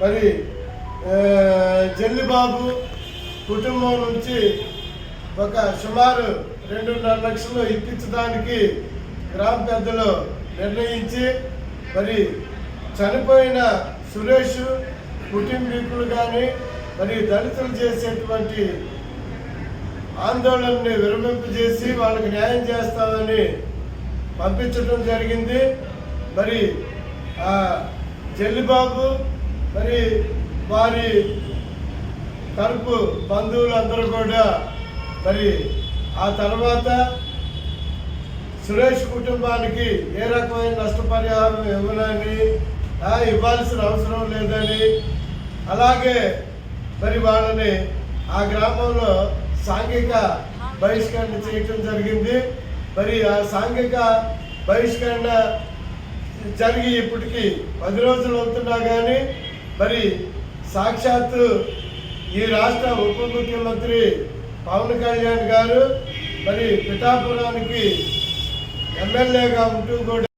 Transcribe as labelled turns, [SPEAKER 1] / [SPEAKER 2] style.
[SPEAKER 1] మరి జల్లిబాబు కుటుంబం నుంచి ఒక సుమారు రెండున్నర లక్షలు ఇప్పించడానికి గ్రామ పెద్దలు నిర్ణయించి మరి చనిపోయిన సురేష్ కుటుంబీకులు కానీ మరి దళితులు చేసేటువంటి ఆందోళనని విరమింపజేసి వాళ్ళకి న్యాయం చేస్తామని పంపించడం జరిగింది. మరి జల్లిబాబు మరి వారి తరపు బంధువులందరూ కూడా మరి ఆ తర్వాత సురేష్ కుటుంబానికి ఏ రకమైన నష్టపరిహారం ఇవ్వనని ఇవ్వాల్సిన అవసరం లేదని అలాగే మరి వాళ్ళని ఆ గ్రామంలో సాంఘిక బహిష్కరణ చేయటం జరిగింది. మరి ఆ సాంఘిక బహిష్కరణ జరిగి ఇప్పటికీ పది రోజులు అవుతున్నా కానీ మరి సాక్షాత్తు ఈ రాష్ట్ర ఉప ముఖ్యమంత్రి పవన్ కళ్యాణ్ గారు మరి పిఠాపురానికి ఎమ్మెల్యేగా ఉంటూ కూడా